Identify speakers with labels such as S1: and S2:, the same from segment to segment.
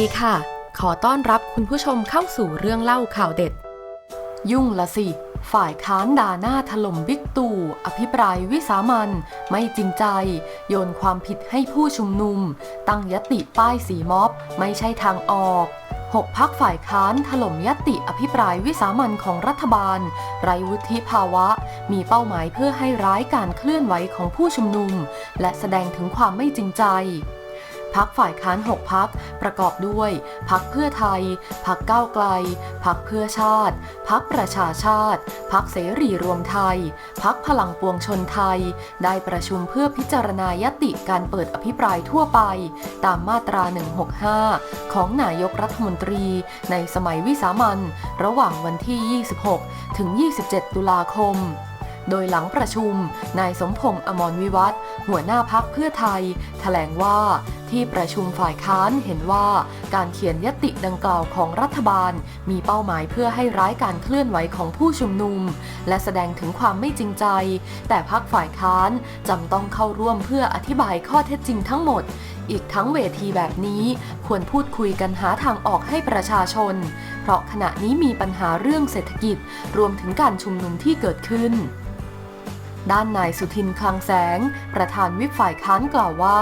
S1: ดีค่ะ ขอต้อนรับคุณผู้ชมเข้าสู่เรื่องเล่าข่าวเด็ด ยุ่งละสิ ฝ่ายค้านด่าหน้าถล่มบิ๊กตู่ อภิปรายวิสามันไม่จริงใจ โยนความผิดให้ผู้ชุมนุม ตั้งยติป้ายสีม็อบ ไม่ใช่ทางออกหกพักฝ่ายค้านถล่มยติอภิปรายวิสามันของรัฐบาล ไรวุฒิภาวะ มีเป้าหมายเพื่อให้ร้ายการเคลื่อนไหวของผู้ชุมนุม และแสดงถึงความไม่จริงใจ พักฝ่ายค้าน 6 พักประกอบด้วย พักเพื่อไทย พักก้าวไกล พักเพื่อชาติ พักประชาชาติ พักเสรีรวมไทย พักพลังปวงชนไทย ได้ประชุมเพื่อพิจารณายติการเปิดอภิปรายทั่วไป ตามมาตรา 165 ของนายกรัฐมนตรี ในสมัยวิสามันระหว่างวันที่ 26 ถึง 27 ตุลาคมโดยหลังประชุม นายสมพงษ์อมรวิวัฒหัวหน้าพักเพื่อไทยแถลงว่า ที่ประชุมฝ่ายค้านเห็นว่าการเขียนยติดังกล่าวของรัฐบาล มีเป้าหมายเพื่อให้ร้ายการเคลื่อนไหวของผู้ชุมนุม และแสดงถึงความไม่จริงใจ แต่พักฝ่ายค้านจำต้องเข้าร่วมเพื่ออธิบายข้อเท็จจริงทั้งหมด อีกทั้งเวทีแบบนี้ควรพูดคุยกันหาทางออกให้ประชาชน เพราะขณะนี้มีปัญหาเรื่องเศรษฐกิจ รวมถึงการชุมนุมที่เกิดขึ้น ด้านนายสุทินคลังแสง ประธานวิปฝ่ายค้านกล่าวว่า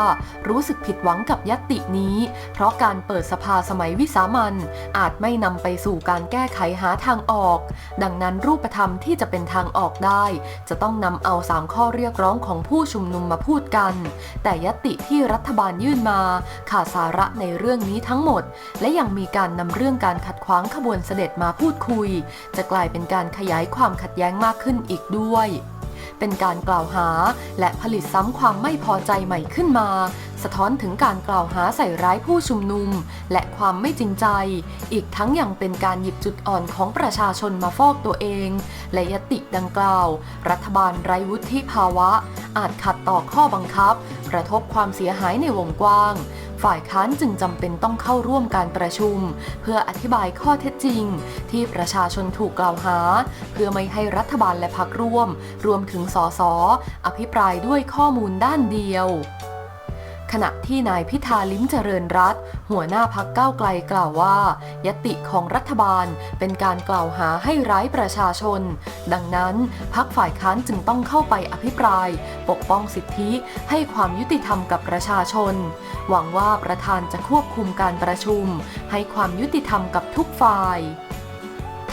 S1: รู้สึกผิดหวังกับยตินี้ เพราะการเปิดสภาสมัยวิสามันอาจไม่นำไปสู่การแก้ไขหาทางออก ดังนั้นรูปธรรมที่จะเป็นทางออกได้ จะต้องนำเอาสามข้อเรียกร้องของผู้ชุมนุมมาพูดกัน แต่ยติที่รัฐบาลยื่นมา ขาดสาระในเรื่องนี้ทั้งหมด และยังมีการนำเรื่องการขัดขวางขบวนเสด็จมาพูดคุย จะกลายเป็นการขยายความขัดแย้งมากขึ้นอีกด้วย เป็นการกล่าวหา และผลิตซ้ำความไม่พอใจใหม่ขึ้นมา สะท้อนถึงการกล่าวหาใส่ร้ายผู้ชุมนุม และความไม่จริงใจ อีกทั้งยังเป็นการหยิบจุดอ่อนของประชาชนมาฟอกตัวเอง และยติดังกล่าว รัฐบาลไร้วุฒิภาวะ อาจขัดต่อข้อบังคับ กระทบความเสียหายในวงกว้าง ฝ่ายค้านจึงจำเป็นต้องเข้าร่วมการประชุม เพื่ออธิบายข้อเท็จจริง ที่ประชาชนถูกกล่าวหา เพื่อไม่ให้รัฐบาลและพรรคร่วม รวมถึงสสอภิปรายด้วยข้อมูลด้านเดียว ขณะที่นายพิธาลิ้มเจริญรัตหัวหน้าพักก้าวไกลกล่าวว่า ยติของรัฐบาลเป็นการกล่าวหาให้ร้ายประชาชน ดังนั้นพักฝ่ายค้านจึงต้องเข้าไปอภิปราย ปกป้องสิทธิให้ความยุติธรรมกับประชาชน หวังว่าประธานจะควบคุมการประชุม ให้ความยุติธรรมกับทุกฝ่าย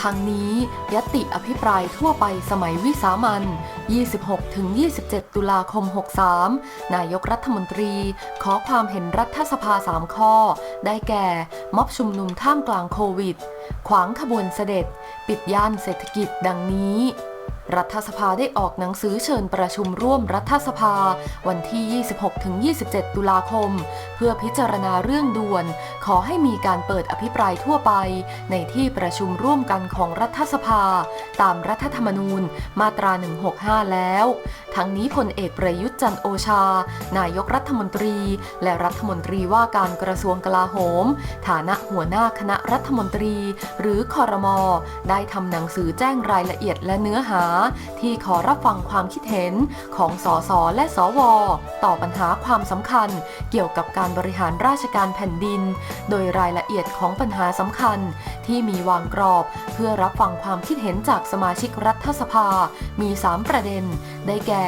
S1: ทั้งนี้ยติอภิปรายทั่วไปสมัยวิสามัน 26-27 ตุลาคม 63 นายกรัฐมนตรีขอความเห็นรัฐสภา 3 ข้อ ได้แก่ ม็อบชุมนุมท่ามกลางโควิด ขวางขบวนเสด็จ ปิดย่านเศรษฐกิจดังนี้ รัฐสภาได้ออกหนังสือเชิญประชุมร่วมรัฐสภา วันที่ 26-27 ตุลาคม เพื่อพิจารณาเรื่องด่วน ขอให้มีการเปิดอภิปรายทั่วไป ในที่ประชุมร่วมกันของรัฐสภา ตามรัฐธรรมนูญมาตรา 165 แล้ว ทั้งนี้พลเอกประยุทธ์จันโอชา นายกรัฐมนตรี และรัฐมนตรีว่าการกระทรวงกลาโหม ฐานะหัวหน้าคณะรัฐมนตรี หรือคอรมอได้ทำหนังสือแจ้งรายละเอียดและเนื้อหาที่ขอรับฟังความคิดเห็นของสสและสว ต่อปัญหาความสำคัญเกี่ยวกับการบริหารราชการแผ่นดิน โดยรายละเอียดของปัญหาสำคัญ ที่มีวางกรอบ เพื่อรับฟังความคิดเห็นจากสมาชิกรัฐสภา มี 3 ประเด็น ได้แก่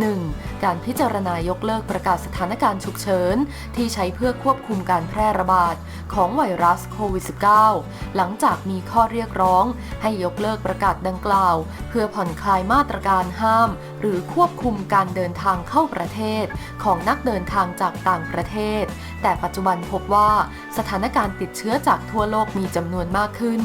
S1: 1. การพิจารณายกเลิกประกาศสถานการณ์ฉุกเฉิน ที่ใช้เพื่อควบคุมการแพร่ระบาด ของไวรัสโควิด -19 หลังจากมีข้อเรียกร้อง ให้ยกเลิกประกาศดังกล่าว เพื่อผ่อนคลายมาตรการห้าม หรือควบคุมการเดินทางเข้าประเทศ ของนักเดินทางจากต่างประเทศ แต่ปัจจุบันพบว่าสถานการณ์ติดเชื้อจากทั่วโลกมีจำนวนมากขึ้น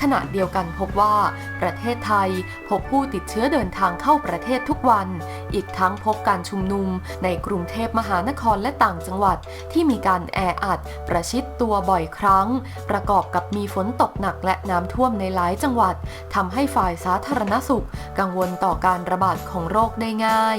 S1: ขณะเดียวกันพบว่า ประเทศไทย พบผู้ติดเชื้อเดินทางเข้าประเทศทุกวัน อีกทั้งพบการชุมนุมในกรุงเทพมหานครและต่างจังหวัดที่มีการแออัด ประชิดตัวบ่อยครั้ง ประกอบกับมีฝนตกหนักและน้ำท่วมในหลายจังหวัดทำให้ฝ่ายสาธารณสุข กังวลต่อการระบาดของโรคได้ง่าย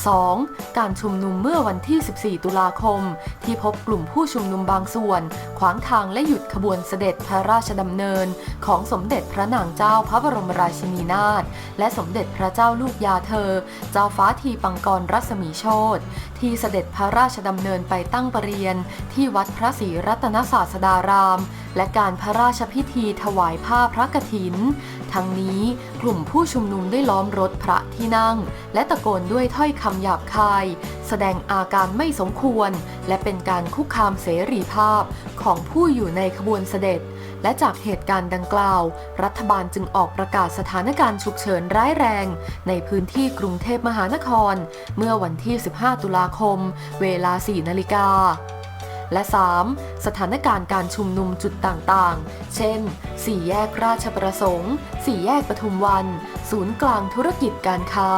S1: 2. การชุมนุมเมื่อวันที่ 14 ตุลาคม ที่พบกลุ่มผู้ชุมนุมบางส่วน ขวางทางและหยุดขบวนเสด็จพระราชดำเนิน ของสมเด็จพระนางเจ้าพระบรมราชินีนาถและสมเด็จพระเจ้าลูกยาเธอ เจ้าฟ้าทีปังกรรัศมีโชตที่เสด็จพระราชดำเนินไปตั้งประเรียนที่วัดพระศรีรัตนศาสดารามและการพระราชพิธีถวายผ้าพระกฐิน ทั้งนี้กลุ่มผู้ชุมนุมได้ล้อมรถพระที่นั่ง และตะโกนด้วยถ้อยคำหยาบคาย แสดงอาการไม่สมควร และเป็นการคุกคามเสรีภาพของผู้อยู่ในขบวนเสด็จ และจากเหตุการณ์ดังกล่าว รัฐบาลจึงออกประกาศสถานการณ์ฉุกเฉินร้ายแรง ในพื้นที่กรุงเทพมหานคร เมื่อวันที่ 15 ตุลาคม เวลา 4 นาฬิกา และ 3. สถานการณ์การชุมนุมจุดต่างๆ เช่น สี่แยกราชประสงค์ สี่แยกปทุมวัน ศูนย์กลางธุรกิจการค้า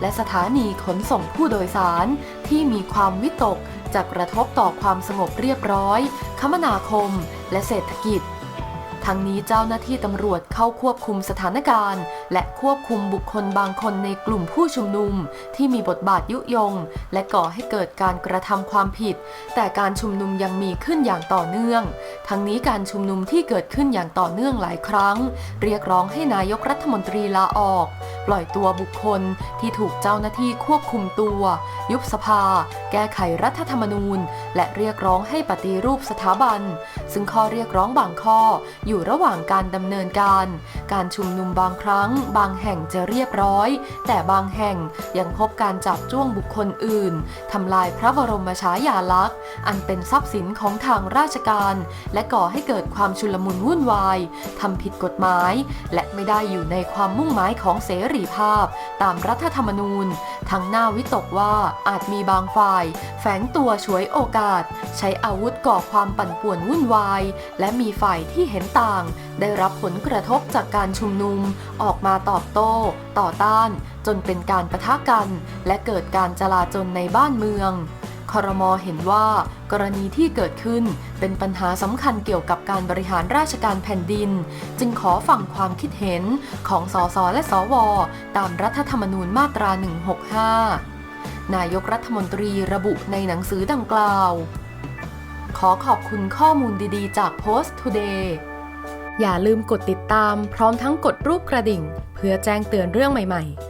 S1: และสถานีขนส่งผู้โดยสาร ที่มีความวิตกจะกระทบต่อความสงบเรียบร้อย คมนาคม และเศรษฐกิจ ทั้งนี้เจ้าหน้าที่ตำรวจเข้าควบคุมสถานการณ์ และควบคุมบุคคลบางคนในกลุ่มผู้ชุมนุม ที่มีบทบาทยุยง และก่อให้เกิดการกระทำความผิด แต่การชุมนุมยังมีขึ้นอย่างต่อเนื่อง ทั้งนี้การชุมนุมที่เกิดขึ้นอย่างต่อเนื่องหลายครั้ง เรียกร้องให้นายกรัฐมนตรีลาออก ปล่อยตัวบุคคลที่ถูกเจ้าหน้าที่ควบคุมตัว ยุบสภา แก้ไขรัฐธรรมนูญ และเรียกร้องให้ปฏิรูปสถาบัน ซึ่งข้อเรียกร้องบางข้ออยู่ระหว่างการดำเนินการ การชุมนุมบางครั้ง บางแห่งจะเรียบร้อย แต่บางแห่งยังพบการจับจ้วงบุคคลอื่นทำลายพระบรมฉายาลักษณ์ อันเป็นทรัพย์สินของทางราชการ และก่อให้เกิดความชุลมุนวุ่นวายทำผิดกฎหมาย และไม่ได้อยู่ในความมุ่งหมายของเสรีภาพ ตามรัฐธรรมนูญทั้งหน้าวิตกว่าอาจมีบางฝ่าย แฝงตัวฉวยโอกาส ใช้อาวุธก่อความปั่นป่วนวุ่นวาย และมีฝ่ายที่เห็นต่าง ได้รับผลกระทบจากการชุมนุม ออกมาตอบโต้ ต่อต้าน จนเป็นการประทะกัน และเกิดการจลาจลในบ้านเมือง คอรมอเห็นว่ากรณีที่เกิดขึ้นเป็นปัญหาสำคัญเกี่ยวกับการบริหารราชการแผ่นดิน จึงขอฟังความคิดเห็นของสสและสว ตามรัฐธรรมนูญมาตรา 165 นายกรัฐมนตรีระบุในหนังสือดังกล่าว ขอขอบคุณข้อมูลดีๆ จาก Post Today อย่าลืมกดติดตามพร้อมทั้งกดรูปกระดิ่ง เพื่อแจ้งเตือนเรื่องใหม่ ๆ